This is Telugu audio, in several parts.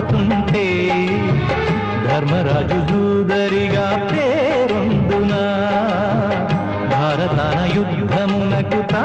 పోతుంటే ధర్మరాజు దూదరిగా పేరుందునా? భారతాన యుద్ధమునకు తా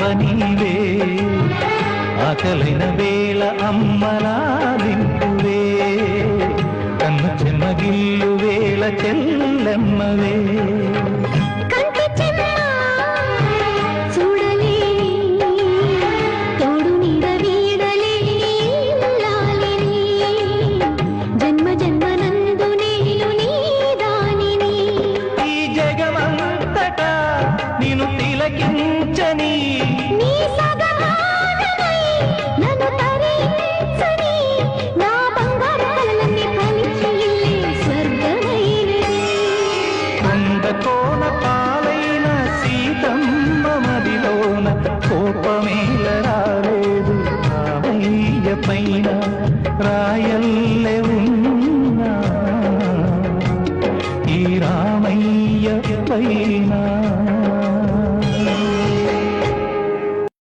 పాప నీవే. ఆకలైన వేళ అమ్మలా దింపువే కన్న చెమ్మగిల్లు వేళ చెల్లెమ్మవే. తిలకించని వైనా